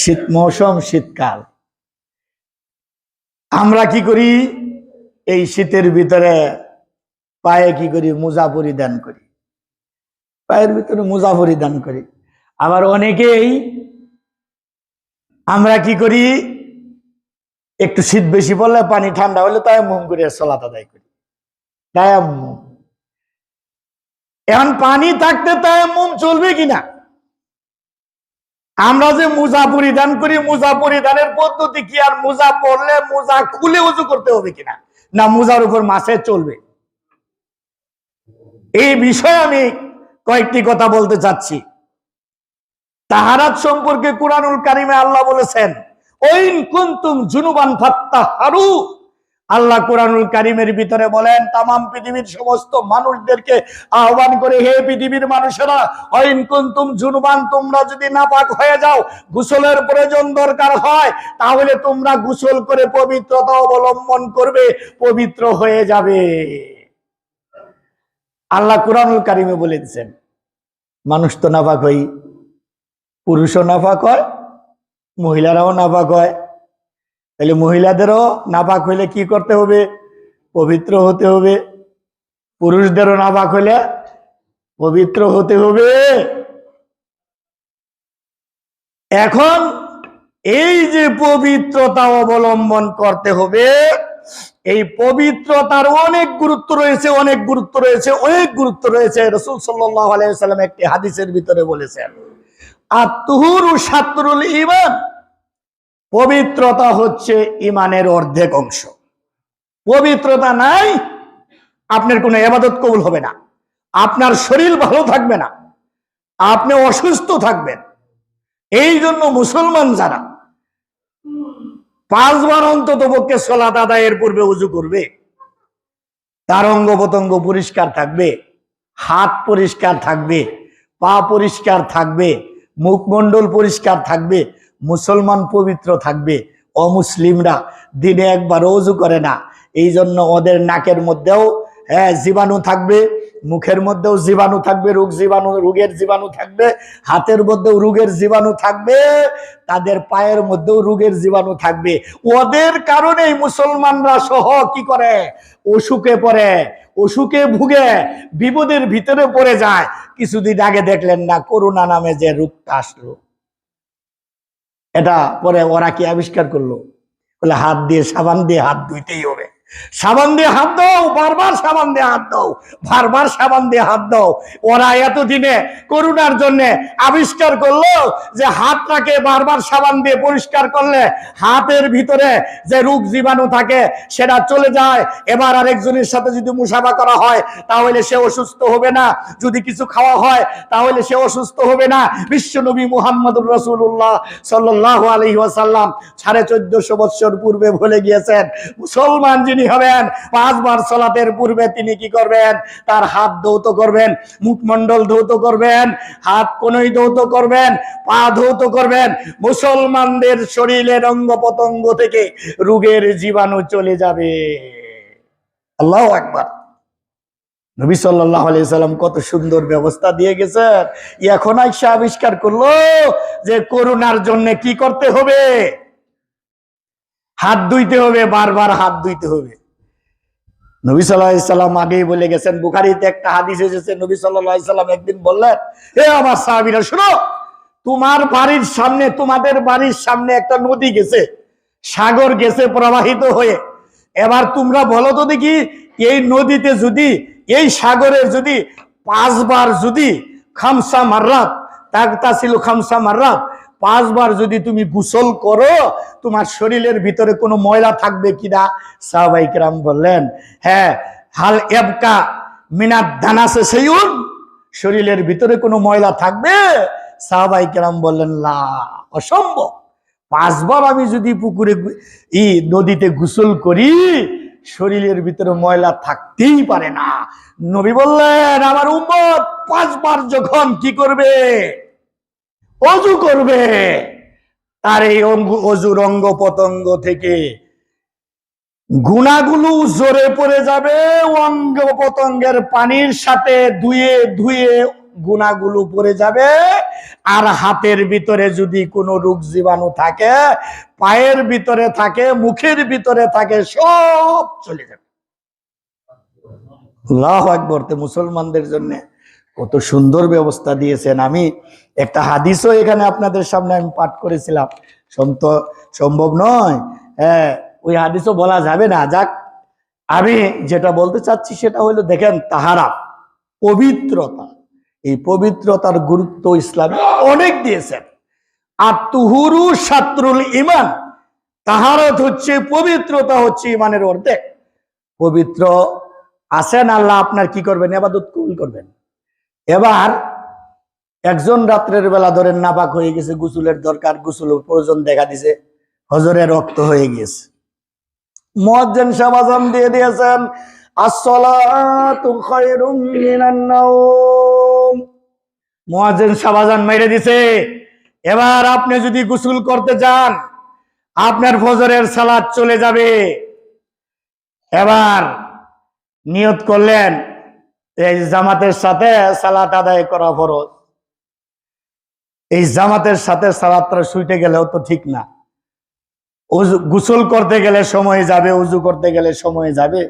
শীত মৌসুম, শীতকাল। আমরা কি করি? এই শীতের ভিতরে পায়ে কি করি? মোজা পরিধান করি। পায়ের ভিতরে মোজা পরিধান করি। আবার অনেকেই আমরা কি করি? একটু শীত বেশি পড়লে পানি ঠান্ডা হলে তাই মুম করে সলাত আদায় করি। তাই এখন পানি থাকতে তাই মুম চলবে কিনা? আমরা যে মোজা পরিধান করি, মোজা পরিধানের পদ্ধতি কি? আর মোজা পরলে মোজা খুলে উজু করতে হবে কিনা? না, মোজার উপর মাসে চলবে। এই বিষয়ে আমি কয়েকটি কথা বলতে চাচ্ছি। তাহারাত সম্পর্কে কুরআনুল কারিমে আল্লাহ বলেছেন, ওইন কুনতুম জুনুবান ফাত্তাহারু। আল্লাহ কোরআনুল কারিমের ভিতরে বলেন, তামাম পৃথিবীর সমস্ত মানুষদেরকে আহ্বান করে, হে পৃথিবীর মানুষেরা, অইন কুনতুম জুনুবান, তোমরা যদি নাপাক হয়ে যাও, গোসলের প্রয়োজন দরকার হয়, তাহলে তোমরা গোসল করে পবিত্রতা অবলম্বন করবে, পবিত্র হয়ে যাবে। আল্লাহ কোরআনুল কারিমে বলে দিচ্ছেন, মানুষ তো নাপাক হই পুরুষও নাপাক হয়, মহিলারাও নাপাক হয় তাহলে মহিলাদেরও নাপাক হইলে কি করতে হবে? পবিত্র হতে হবে। পুরুষদেরও নাপাক হইলে পবিত্র হতে হবে। এখন এই যে পবিত্রতা অবলম্বন করতে হবে, এই পবিত্রতার অনেক গুরুত্ব রয়েছে, অনেক গুরুত্ব রয়েছে, অনেক গুরুত্ব রয়েছে। রসুল আলাইসাল্লাম একটি হাদিসের ভিতরে বলেছেন আত্মহুর সাতরুল ইমান পবিত্রতা হচ্ছে ইমানের অর্ধেক অংশ। পবিত্রতা নাই, আপনার কোনো এবাদত কবুল হবে না। আপনার শরীর ভালো থাকবে না। আপনি অসুস্থ থাকবেন। এই জন্য মুসলমান যারা পাঁচবার অন্তত পক্ষে সলাত আদায়ের পূর্বে উজু করবে, তার অঙ্গ প্রত্যঙ্গ পরিষ্কার থাকবে, হাত পরিষ্কার থাকবে, পা পরিষ্কার থাকবে, মুখমণ্ডল পরিষ্কার থাকবে মুসলমান পবিত্র থাকবে, অমুসলিমরা দিনে একবার অজু করে না। এই জন্য ওদের নাকের মধ্যেও হ্যাঁ জীবাণু থাকবে, মুখের মধ্যেও জীবাণু থাকবে, রোগ জীবাণু, রোগের জীবাণু থাকবে, হাতের মধ্যেও রোগের জীবাণু থাকবে, তাদের পায়ের মধ্যেও রোগের জীবাণু থাকবে। ওদের কারণেই মুসলমানরা সহ কি করে? অসুখে পড়ে, অসুখে ভুগে, বিপদের ভিতরে পড়ে যায়। কিছুদিন আগে দেখলেন না, করোনা নামে যে রোগটা আসলো এটা পরে ওরা কি আবিষ্কার করল? বলে হাত দিয়ে সাবান দিয়ে হাত ধুইতেই হবে। সাবান দিয়ে হাত দাও, বারবার সাবান দিয়ে হাত দাও, বারবার সাবান দিয়ে হাত দাও। ওরা এতদিনে করোনার জন্য আবিষ্কার করল যে হাতটাকে বারবার সাবান দিয়ে পরিষ্কার করলে হাতের ভিতরে যে রোগ জীবাণু থাকে সেটা চলে যায়। এবার আরেকজনের সাথে যদি মুসাফা করা হয়, তাহলে সে অসুস্থ হবে না। যদি কিছু খাওয়া হয়, তাহলে সে অসুস্থ হবে না। বিশ্ব নবী মুহাম্মদুর রসুল্লাহ সাল্লাহ আলহি ওয়াসাল্লাম সাড়ে চোদ্দশো বৎসর পূর্বে ভুলে গিয়েছেন, মুসলমান যিনি হবেন। পাঁচবার সলাতের পূর্বে তিনি কি করবেন? তার হাত ধৌত করবেন, মুখমণ্ডল ধৌত করবেন, হাত কোনই ধৌত করবেন, পা ধৌত করবেন। মুসলমানদের শরীরের অঙ্গ প্রত্যঙ্গ থেকে রোগের জীবাণু চলে যাবে। আল্লাহ একবার নবী সাল্লাহ সাল্লাম কত সুন্দর ব্যবস্থা দিয়ে গেছেন। এখন আইসা আবিষ্কার করল যে করোনার জন্য কি করতে হবে? হাত ধুইতে হবে, বারবার হাত ধুইতে হবে। নবী সাল্লাম আগেই বলে গেছেন, বুখারিতে একটা হাদিস এসেছে, নবী সাল্লাম একদিন বললেন, হে আমার সাহাবিরা, শুনো, তোমার বাড়ির সামনে, তোমাদের বাড়ির সামনে একটা নদী গেছে, সাগর গেছে প্রবাহিত হয়ে। এবার তোমরা বলো তো দেখি, এই নদীতে যদি, এই সাগরে যদি পাঁচবার যদি খামসা মাররাত তাকতা ছিল খামসা মাররাত পাঁচবার যদি তুমি গোসল করো, তোমার শরীরের ভিতরে কোনো ময়লা থাকবে কিনা সাহবাইকরাম বললেন হ্যাঁ হাল এবকা মিনাত দানাসে সেইউন শরীরের ভিতরে কোনো ময়লা থাকবে? সাহবাইকরাম বললেন, লা, অসম্ভব। পাঁচবার আমি যদি পুকুরে ই নদীতে গোসল করি, শরীরের ভিতরে ময়লা থাকতেই পারে না। নবী বললেন, আমার উম্মত পাঁচবার যখন কি করবে? অজু করবে। তার এই অজুর অঙ্গ পতঙ্গ থেকে গুণাগুলো জোরে পড়ে যাবে। অঙ্গ পতঙ্গের পানির সাথে ধুয়ে ধুয়ে গুণাগুলো পড়ে যাবে। আর হাতের ভিতরে যদি কোনো রোগ জীবাণু থাকে, পায়ের ভিতরে থাকে, মুখের ভিতরে থাকে, সব চলে যাবে। আল্লাহ একবার মুসলমানদের জন্য কত সুন্দর ব্যবস্থা দিয়েছেন। আমি একটা হাদিসও এখানে আপনাদের সামনে আমি পাঠ করেছিলাম। সন্ত সম্ভব নয়। হ্যাঁ ওই হাদিসও বলা যাবে না। যাক, আমি যেটা বলতে চাচ্ছি সেটা হলো, দেখেন তাহারা, পবিত্রতা। এই পবিত্রতার গুরুত্ব ইসলামে অনেক দিয়েছেন। আর তুহুরু সাত্রুল ইমান তাহারত হচ্ছে, পবিত্রতা হচ্ছে ইমানের অর্ধেক। পবিত্র আছেন আল্লাহ, আপনার কি করবেন? এবাদত কবুল করবেন। এবার একজন রাত্রের বেলা ধরেন নাপাক হয়ে গেছে, গুসুলের দরকার, গুসুল প্রয়োজন দেখা দিছে, হজরে রক্ত হয়ে গিয়েছে। মজ্জেন সাবাজান দিয়ে দিয়েছেন এবার আপনি যদি গোসল করতে আপনার সালাত চলে যাবে। এবার নিয়ত করলেন এই জামাতের সাথে সালাত আদায় করা ফরজ। এই জামাতের সাথে সালাতটা শুইতে গেলেও তো ঠিক না। গোসল করতে গেলে সময় যাবে, উজু করতে গেলে সময় যাবে।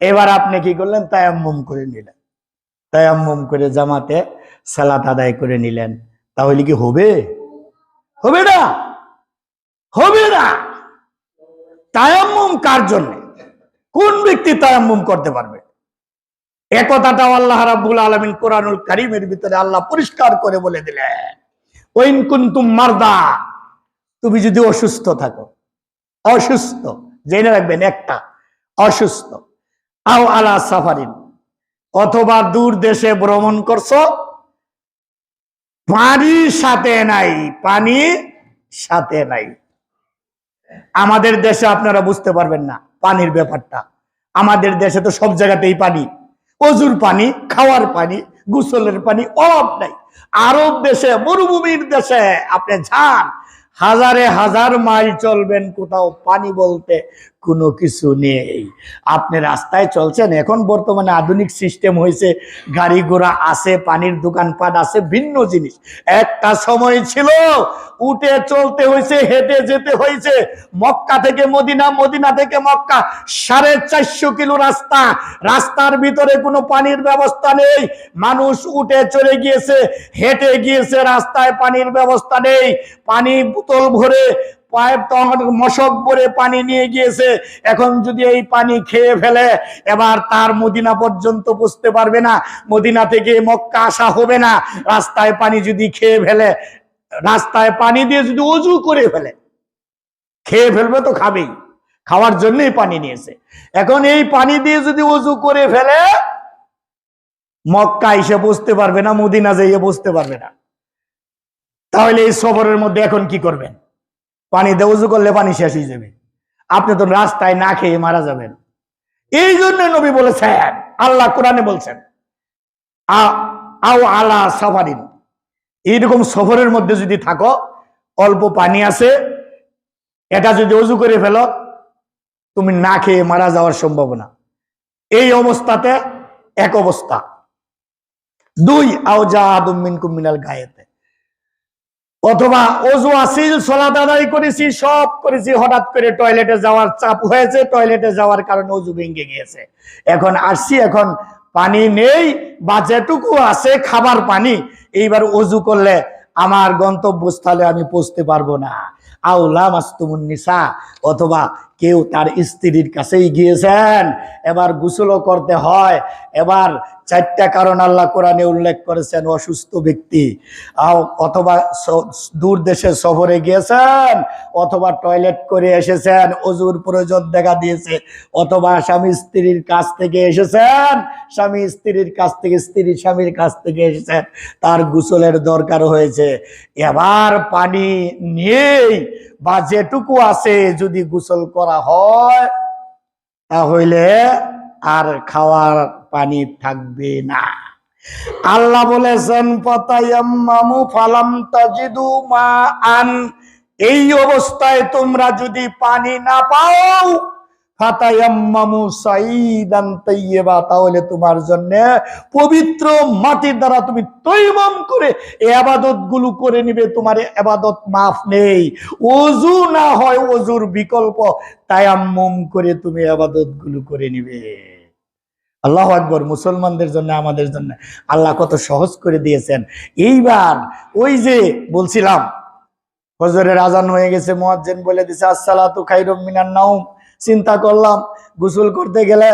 এবার আপনি কি করলেন? তায়াম্মুম করে নিলেন। তায়াম্মুম করে জামাতে সালাত আদায় করে নিলেন। তাহলে কি হবে? হবে না? হবে না? তায়াম্মুম কার জন্য? কোন ব্যক্তি তায়াম্মুম করতে পারবে? একথাটাও আল্লাহ রাব্বুল আলামিন কোরআনুল কারীমের ভিতরে আল্লাহ পরিষ্কার করে বলে দিলেন। ওইন কুনতুম মারদা, তুমি যদি অসুস্থ থাকো, অসুস্থ, জেনে রাখবেন একটা, অসুস্থ, আও আলা সাফারিন, অথবা দূর দেশে ভ্রমণ করছ, পানি সাথে নাই, পানি সাথে নাই। আমাদের দেশে আপনারা বুঝতে পারবেন না পানির ব্যাপারটা। আমাদের দেশে তো সব জায়গাতেই পানি। অজুর পানি, খাওয়ার পানি, গুসলের পানি, অভাব নাই। আরব দেশে, মরুভূমির দেশে, আপনি যান, হাজারে হাজার মাইল চলবেন কোথাও পানি বলতে। কোনো কিছু নেই। আপনি রাস্তায় চলছেন, এখন বর্তমানে আধুনিক সিস্টেম হয়েছে গাড়ি ঘোড়া আছে, পানির দোকানপাট আছে, ভিন্ন জিনিস। একটা সময় ছিল, উঠে চলতে হয়েছে হেঁটে যেতে হয়েছে মক্কা থেকে মদিনা মদিনা থেকে মক্কা, সাড়ে চারশো কিলো রাস্তা। রাস্তার ভিতরে কোনো পানির ব্যবস্থা নেই। মানুষ উঠে চলে গিয়েছে, হেঁটে গিয়েছে, রাস্তায় পানির ব্যবস্থা নেই। পানি বোতল ভরে পাইপ মশক ভরে পানি নিয়ে গিয়েছে। এখন যদি এই পানি খেয়ে ফেলে, এবার তার মদিনা পর্যন্ত বুঝতে পারবে না। মদিনা থেকে মক্কা আসা হবে না। রাস্তায় পানি যদি খেয়ে ফেলে, রাস্তায় পানি দিয়ে যদি করে ফেলে, খেয়ে ফেলবে তো খাবেই। খাওয়ার জন্যই পানি নিয়েছে। এখন এই পানি দিয়ে যদি অজু করে ফেলে, মক্কা এসে বুঝতে পারবে না, মদিনা যাইয়ে বুঝতে পারবে না। তাহলে এই সফরের মধ্যে এখন কি করবেন? পানি দিয়ে উজু করলে পানি শেষ হয়ে যাবে। আপনি তো রাস্তায় না খেয়ে মারা যাবেন। এই জন্য নবী বলেছেন, আল্লাহ কোরআনে বলছেন আও আলা সাফারিন। এইরকম সফরের মধ্যে যদি থাকো, অল্প পানি আছে, এটা যদি অজু করে ফেলো, তুমি না খেয়ে মারা যাওয়ার সম্ভাবনা। এই অবস্থাতে এক অবস্থা। দুই, আও যা আদম মিনকুম মিনাল গায়েতে। অথবা অজু আসিল, সলাত আদায় করেছি, সব করেছি, হঠাৎ করে টয়লেটে যাওয়ার চাপ হয়েছে টয়লেটে যাওয়ার কারণে অজু ভেঙে গিয়েছে। এখন আসছি, এখন পানি নেই, বা যেটুকু আছে খাবার পানি, এইবার অজু করলে আমার গন্তব্যস্থলে আমি পৌঁছতে পারব না। আউলা মাস্তুমুন নিসা, অথবা কেউ তার স্ত্রীর কাছেই গিয়েছেন। এবার গোসলও করতে হয়। এবার চারটা কারণ আল্লাহ কোরআনে উল্লেখ করেছেন, অসুস্থ ব্যক্তি। অথবা দূর দেশে সফরে গিয়েছেন, অথবা টয়লেট করে এসেছেন, অজুর প্রয়োজন দেখা দিয়েছে, অথবা স্বামী স্ত্রীর কাছ থেকে এসেছেন, স্বামী স্ত্রীর কাছ থেকে, স্ত্রী স্বামীর কাছ থেকে এসেছেন, তার গোসলের দরকার হয়েছে। এবার পানি নেই বা যেটুকু আছে যদি গোসল করা হয়, তাহলে আর খাওয়ার পানি থাকবে না। আল্লাহ বলেছেন তাজিদু মা আন এই অবস্থায় তোমরা যদি পানি না পাও তাহলে তোমার জন্য পবিত্র মাটির দ্বারা তুমি তৈমম করে আবাদতগুলো করে নিবে, তোমার আবাদত মাফ নেই। অজু না হয় অজুর বিকল্প, তায়াম্মুম করে তুমি আবাদতগুলো করে নিবে। আল্লাহ আকবর, মুসলমানদের জন্য, আমাদের জন্য। আল্লাহ কত সহজ করে দিয়েছেন। এইবার ওই যে বলছিলাম ফজরের আজান হয়ে গেছে, মুয়াজ্জিন বলে দিছে, আসসালাতু খাইরুম মিনান নাউম চিন্তা করলাম, গোসল করতে গেলে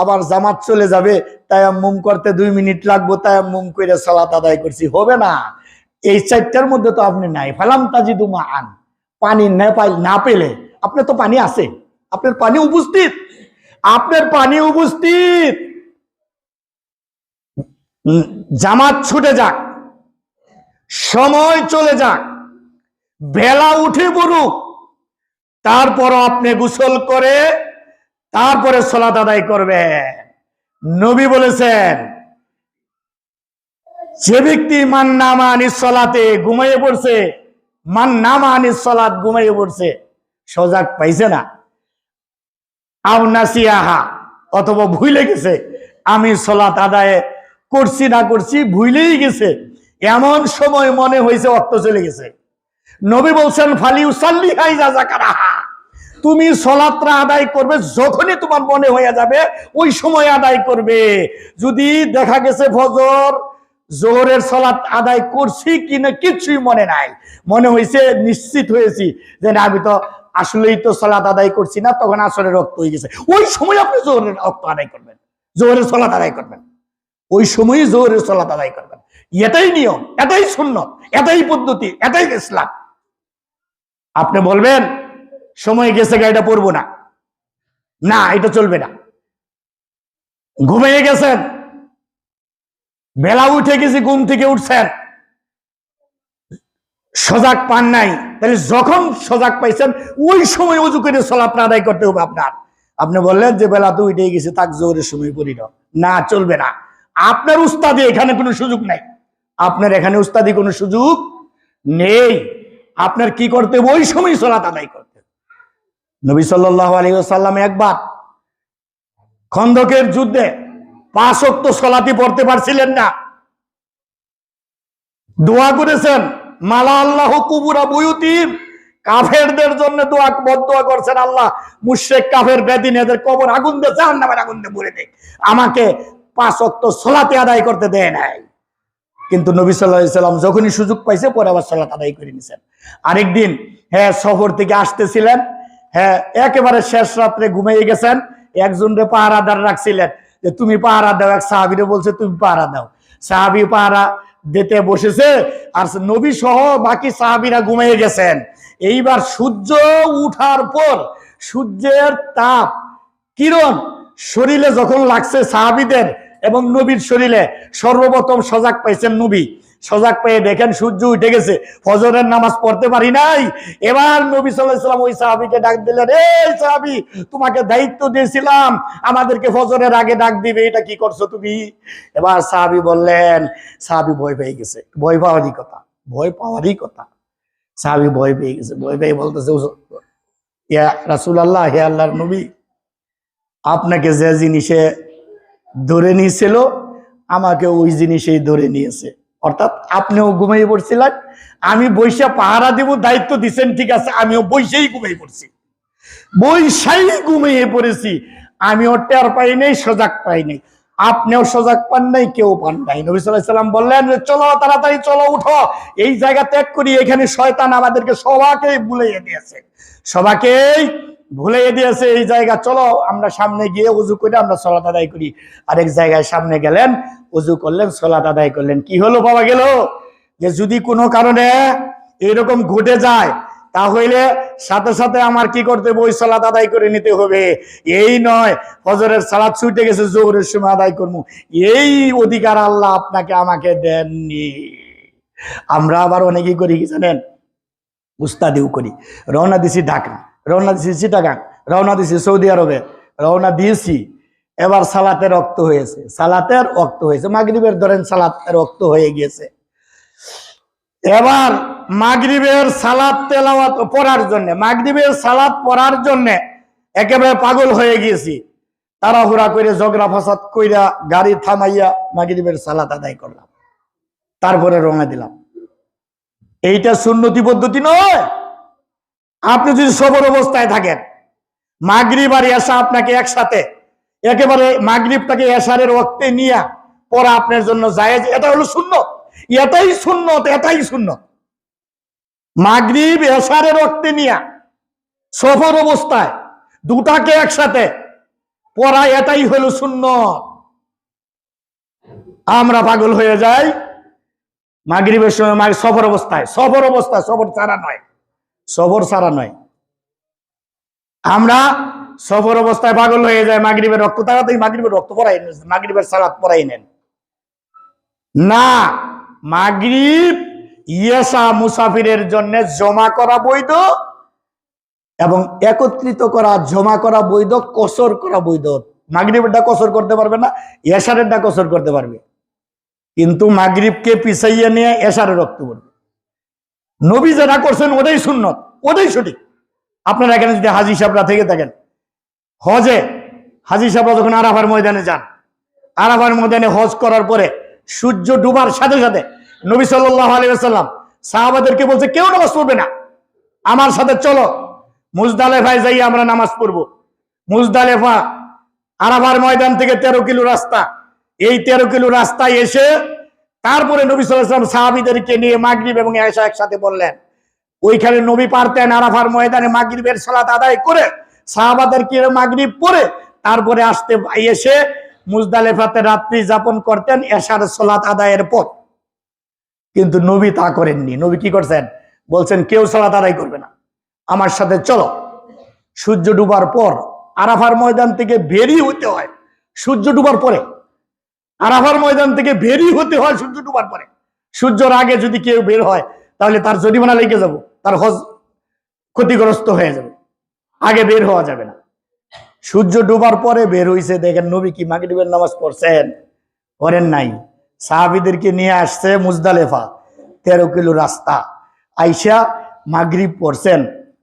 আবার জামাত চলে যাবে, তায়াম্মুম করতে দুই মিনিট লাগবো, তায়াম্মুম করে সালাত আদায় করছি। হবে না। এই চারটার মধ্যে তো আপনি নাই। ফালাম তাজিদু মা আন পানি না না পেলে, আপনার তো পানি আছে। আপনার পানি উপস্থিত। আপনার পানি উপস্থিত। জামাত ছুটে যাক। সময় চলে যাক। বেলা উঠে পড়ুক। তারপর আপনি গোসল করে তারপরে সলাত আদায় করবে নবী বলেছেন, যে ব্যক্তি মান নামা সলাতে ঘুমাইয়ে পড়ছে মান নামা সলাত ঘুমাইয়ে পড়ছে, সজাগ পাইছে না। আহা অথবা ভুলে গেছে, আমি সলাত আদায় করছি না করছি ভুলেই গেছে। এমন সময় মনে হয়েছে অর্থ চলে গেছে। নবী বলছেন, ফালি উসাল্লি হাই যা তুমি সলাত্রা আদায় করবে যখনই তোমার মনে হয়ে যাবে, ওই সময় আদায় করবে। যদি দেখা গেছে ফজর, জোহরের সলাত আদায় করছি কিনা কিছুই মনে নাই। মনে হয়েছে নিশ্চিত হয়েছি যে না, আমি তো আসলেই তো সলাত আদায় করছি না, তখন আসলে রক্ত হয়ে গেছে। ওই সময় আপনি জোহরের রক্ত আদায় করবেন, জোহরের সলাত আদায় করবেন। ওই সময়ই জোহরের সলাত আদায় করবেন। এটাই নিয়ম, এটাই শূন্য এটাই পদ্ধতি, এটাই ইসলাম। আপনি বলবেন, সময় গেছে গাড়িটা পড়ব না। না, এটা চলবে না। ঘুমিয়ে গেছেন। বেলা উঠে গেছি, ঘুম থেকে উঠছেন। সজাগ পান নাই। তাহলে যখন সজাগ পাইছেন, ওই সময় উজু করে সলাপ আদায় করতে হবে আপনার। আপনি বললেন যে, বেলা তো উঠে গেছে, তাক জোরের সময় পড়ি না। না, চলবে না। আপনার উস্তাদি এখানে কোনো সুযোগ নাই। আপনার এখানে উস্তাদি কোনো সুযোগ নেই। আপনার কি করতে হবে? ওই সময় সলাত আদায় করতে নবী সাল্লাহ আলী সাল্লাম একবার খন্দকের যুদ্ধে পাঁচ অক্ত সলাতি পড়তে পারছিলেন না। দোয়া করেছেন, মালা আল্লাহ কুবুরা বুয়ুতির কাফেরদের জন্য দোয়া বদোয়া করছেন আল্লাহ। মুশেক কাফের বেদিন এদের কবর আগুন দিয়ে জাহান আগুন দিয়ে ভরে দেয়। আমাকে পাঁচ অক্ত সলাতে আদায় করতে দেয় নাই। কিন্তু নবী সাল্লাহ সাল্লাম যখনই সুযোগ পাইছে, পরে আবার সলাত আদায় করে নিছেন। আরেকদিন হ্যাঁ সফর থেকে আসতেছিলেন হ্যাঁ একেবারে শেষ রাত্রে ঘুমিয়ে গেছেন একজনরে পাহারাদার রাখছিলেন যে, তুমি পাহারা দাও। এক সাহাবিরে বলছে, তুমি পাহারা দাও। সাহাবি পাহারা দিতে বসেছে, আর নবী সহ বাকি সাহাবিরা ঘুমিয়ে গেছেন। এইবার সূর্য উঠার পর, সূর্যের তাপ, কিরণ, শরীরে যখন লাগছে সাহাবিদের এবং নবীর শরীরে সর্বপ্রথম সজাগ পাইছেন নবী। সজাগ পেয়ে দেখেন সূর্য উঠে গেছে। ফজরের নামাজ পড়তে পারি নাই। এবার নবী সাল্লাম ওই সাহাবিকে ডাক দিলেন, এই সাহাবি, তোমাকে দায়িত্ব দিয়েছিলাম। আমাদেরকে ফজরের আগে ডাক দিবে, এটা কি করছ তুমি? এবার সাহাবি বললেন, সাহাবি ভয় পেয়ে গেছে। ভয় পাওয়ারই কথা। ভয় পাওয়ারই কথা। সাহাবি ভয় পেয়ে গেছে। ভয় পেয়ে বলতেছে ইয়া রাসুল আল্লাহ হে আল্লাহর নবী, আপনাকে যে জিনিসে ধরে নিয়েছিল, আমাকে ওই জিনিসেই ধরে নিয়েছে। অর্থাৎ আপনিও ঘুমিয়ে পড়ছিলেন, আমি বৈশা পাহারা দিব, দায়িত্ব দিচ্ছেন ঠিক আছে, আমিও বৈশাই ঘুমিয়ে পড়ছি। বৈশাই ঘুমিয়ে পড়েছি, আমিও টের পাই নাই, সজাগ পাই নাই। আপনিও সজাগ পান নাই, কেউ পান নাই। নবী সাল্লাম বললেন চলো, তাড়াতাড়ি চলো, উঠো। এই জায়গা ত্যাগ করি, এখানে শয়তান আমাদেরকে সবাকেই ভুলাইয়ে দিয়েছে। সবাকেই ভুলাইয়ে দিয়েছে এই জায়গা, চলো আমরা সামনে গিয়ে উজু করে আমরা সলাত আদায় করি। আরেক জায়গায় সামনে গেলেন, উজু করলেন, সলাত আদায় করলেন। কি হলো বাবা গেল? যে যদি কোনো কারণে এরকম ঘটে যায়, তাহলে সাথে সাথে আমার কি করতে হবে? ওই সালাত আদায় করে নিতে হবে। এই নয় ফজরের সালাত ছুটে গেছে, জোহরের সময় আদায় করব। এই অধিকার আল্লাহ আপনাকে আমাকে দেননি। আমরা আবার অনেকেই করি কি জানেন? উস্তাদিও করি। রওনা দিছি ঢাকা। রওনা দিছি চিটাগাং, রওনা দিছি সৌদি আরবে, রওনা দিয়েছি। এবার সালাতে রক্ত হয়েছে, সালাতের রক্ত হয়েছে। মাগরিবের ধরেন সালাতের রক্ত হয়ে গিয়েছে। এবার মাগরিবের সালাত তেলাওয়াত পড়ার জন্য, মাগরিবের সালাত পড়ার জন্য একেবারে পাগল হয়ে গিয়েছি। তাড়াহুড়া করে ঝগড়া ফাসাদ কইরা গাড়ি থামাইয়া মাগরিবের সালাত আদায় করলাম। তারপরে রঙা দিলাম। এইটা সুন্নতি পদ্ধতি নয়। আপনি যদি সবর অবস্থায় থাকেন, মাগরিব আর এসা আপনাকে একসাথে, একেবারে মাগরিবটাকে এসারের রক্তে নিয়ে পরে আপনার জন্য যায় এটা হলো শূন্য এটাই শূন্য এটাই শূন্য মাগরিব এসারের রক্তে নিয়ে সফর অবস্থায় দুটাকে একসাথে পড়া, এটাই হলো শূন্য আমরা পাগল হয়ে যাই, মাগরিবের সময় সফর অবস্থায় সফর অবস্থায় সফর ছাড়া নয়। সফর ছাড়া নয়। আমরা সফর অবস্থায় পাগল হয়ে যায় মাগরিবের রক্ত তাড়াতাড়ি মাগরিবের রক্ত পড়াই মাগরিবের সালাদ পড়াই নেন। না, মাগরিব ইয়েসা মুসাফিরের জন্য জমা করা বৈধ এবং একত্রিত করা, জমা করা বৈধ, কসর করা বৈধ। মাগরিবেরটা কসর করতে পারবে না এশারেরটা কসর করতে পারবে। কিন্তু মাগরিবকে পিছাইয়ে নিয়ে এশারে রক্ত পড়বে। নবী যেটা করছেন ওটাই সুন্নত, ওটাই সঠিক। আপনারা এখানে যদি হাজি সাহেবরা থেকে থাকেন, হজে হাজি সাহেবরা যখন আরাফার ময়দানে যান, আরাফার ময়দানে হজ করার পরে সূর্য ডুবার সাথে সাথে নবী আলিয়াল্লাম সাহাবাদেরকে বলছে, কেউ নামাজ পড়বে না। আমার সাথে চলো। মুজদালেফায় যাই আমরা নামাজ পড়ব। মুজদালেফা আরাফার ময়দান থেকে তেরো কিলো রাস্তা। এই তেরো কিলো রাস্তায় এসে তারপরে নবী সাল্লাম সাহাবিদেরকে নিয়ে মাগরিব এবং এসা একসাথে বললেন, ওইখানে নবী পারতেন আরাফার ময়দানে মাগরিবের সালাত আদায় করে সাহাবাদেরকে মাগরিব পরে তারপরে আসতে এসে মুজদালেফাতে রাত্রি যাপন করতেন এশার সালাত আদায়ের পর। কিন্তু নবী তা করেননি। নবী কি করছেন? বলছেন, কেউ সালাত আদায় করবে না। আমার সাথে চলো। সূর্য ডুবার পর আরাফার ময়দান থেকে বেরিয়ে হতে হয়। সূর্য ডুবার পরে আরাফার ময়দান থেকে বেরিয়ে হতে হয় সূর্য ডুবার পরে। সূর্যর আগে যদি কেউ বের হয়, তাহলে তার জরিমানা লেগে যাব, তার হজ ক্ষতিগ্রস্ত হয়ে যাবে। আগে বের হওয়া যাবে না। সূর্য ডুবার পরে বের হইছে, দেখেন নবী কি মাগরিবের নামাজ পড়ছেন, পড়েন নাই। সাহাবিদেরকে নিয়ে আসছে মুজদালেফা, তেরো কিলো রাস্তা। আইসা মাগরিব পড়ছেন,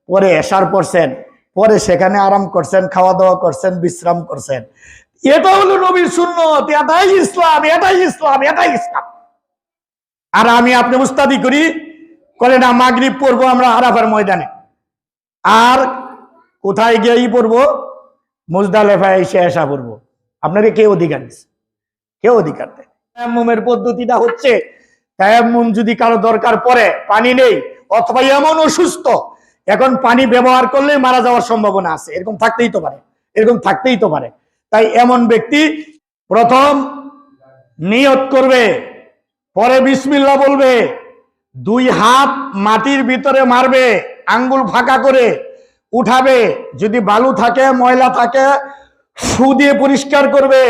পরে এশার পড়ছেন, পরে সেখানে আরাম করছেন খাওয়া দাওয়া করছেন, বিশ্রাম করছেন। এটা হলো নবীর সুন্নত, এটাই ইসলাম এটাই ইসলাম এটাই ইসলাম। আর আমি আপনি উস্তাদি করি করে না মাগরিব পড়ব আমরা আরাফার ময়দানে। আর কোথায় গিয়েই পড়ব? মুজদালেফায় এসে এসা পড়ব। আপনাকে কে অধিকার দিচ্ছে কে অধিকার দেয়? তায়াম্মুমের পদ্ধতিটা হচ্ছে, তায়াম্মুম যদি কারও দরকার পড়ে, পানি নেই, অথবা এমন অসুস্থ, এখন পানি ব্যবহার করলে মারা যাওয়ার সম্ভাবনা আছে। এরকম থাকতেই তো পারে, এরকম থাকতেই তো পারে। তাই এমন ব্যক্তি প্রথম নিয়ত করবে, পরে বিসমিল্লা বলবে, দুই হাত মাটির ভিতরে মারবে, আঙ্গুল ফাঁকা করে উঠাবে, যদি বালু থাকে, ময়লা থাকে সু দিয়ে পরিষ্কার করবে,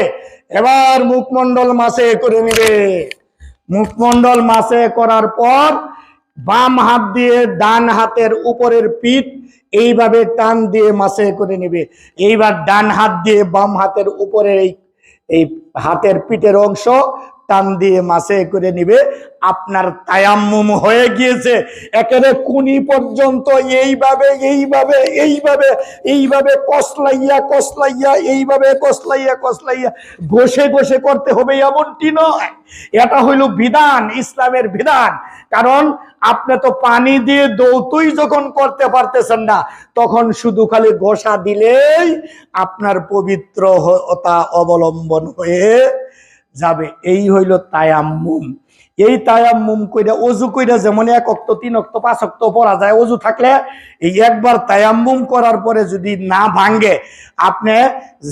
এবার মুখমণ্ডল মাসে করে নেবে। মুখমণ্ডল মাসে করার পর বাম হাত দিয়ে ডান হাতের উপরের পিঠ এইভাবে টান দিয়ে মাসে করে নেবে। এইবার ডান হাত দিয়ে বাম হাতের উপরের এই এই হাতের পিঠের অংশ টান দিয়ে মাসে করে নিবে। আপনার তায়াম্মুম হয়ে গিয়েছে। একেবারে কুনি পর্যন্ত এইভাবে এইভাবে এইভাবে এইভাবে কসলাইয়া কসলাইয়া, এইভাবে কসলাইয়া কসলাইয়া। ঘষে ঘষে করতে হবে এমনটি নয়। এটা হইল বিধান, ইসলামের বিধান। কারণ আপনি তো পানি দিয়ে দৌতই যখন করতে পারতেছেন না, তখন শুধু খালি ঘষা দিলেই আপনার পবিত্রতা অবলম্বন হয়ে যাবে। এই হইল তায়াম্মুম। এই তায়াম্মুম কইরা, অজু কইরা যেমন এক অক্ত, তিন অক্ত, পাঁচ অক্ত পরা যায়, অজু থাকলে এই একবার তায়াম্মুম করার পরে যদি না ভাঙ্গে আপনি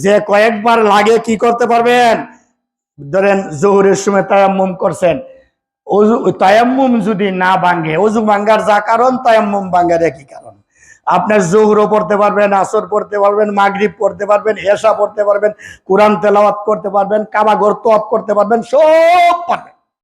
যে কয়েকবার লাগে কি করতে পারবেন? ধরেন জোহরের সময় তায়াম্মুম করছেন তায়াম্মুম যদি না ভাঙে অজু ভাঙ্গার যা কারণ, তায়াম্মুম ভাঙ্গার একই কারণ। আপনার জোহরও পড়তে পারবেন, আসর পড়তে পারবেন, মাগরীব পড়তে পারবেন, এশা পড়তে পারবেন, কোরআন তেলাওয়াত করতে পারবেন, কাবা ঘর তোয়াপ করতে পারবেন, সব পারবেন।